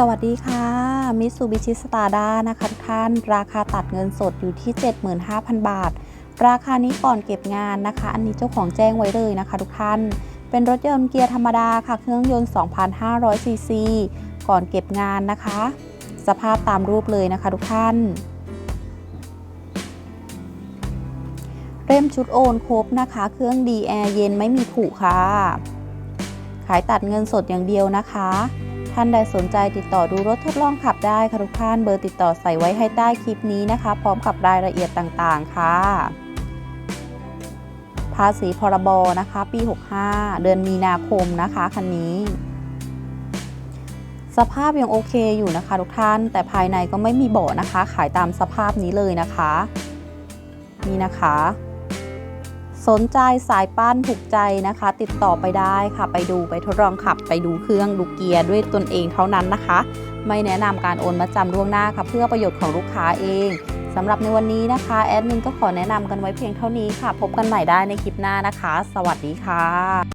สวัสดีค่ะมิ t ซูบิชิสตาร์ด้านะคะทุกท่าน ราคาตัดเงินสดอยู่ที่ 75,000 บาท ราคานี้ก่อนเก็บงานนะคะ อันนี้เจ้าของแจ้งไว้เลยนะคะ ทุกท่าน เป็นรถยนต์เกียร์ธรรมดาค่ะ เครื่องยนต์ 2,500 ซีซี ก่อนเก็บงานนะคะ สภาพตามรูปเลยนะคะทุกท่านเล่มชุดโอนครบนะคะ เครื่องดีแอร์เย็นไม่มีผุค่ะ ขายตัดเงินสดอย่างเดียวนะคะ ท่านใดสนใจติดต่อดูรถทดลองขับได้ค่ะทุกท่านเบอร์ติดต่อใส่ไว้ให้ใต้คลิปนี้นะคะ พร้อมกับรายละเอียดต่างๆค่ะ ภาษีพรบนะคะ ปี 65 เดือนมีนาคมนะคะคันนี้ สภาพยังโอเคอยู่นะคะทุกท่าน แต่ภายในก็ไม่มีเบาะนะคะ ขายตามสภาพนี้เลยนะคะ นี่นะคะ สนใจสายปั้นถูกใจนะคะ ติดต่อไปได้ค่ะ ไปดูไปทดลองขับไปดูเครื่องดูเกียร์ด้วยตนเองเท่านั้นนะคะ ไม่แนะนำการโอนมาจำล่วงหน้าค่ะ เพื่อประโยชน์ของลูกค้าเองสำหรับในวันนี้นะคะแอดมินก็ขอแนะนำกันไว้เพียงเท่านี้ค่ะ พบกันใหม่ได้ในคลิปหน้านะคะ สวัสดีค่ะ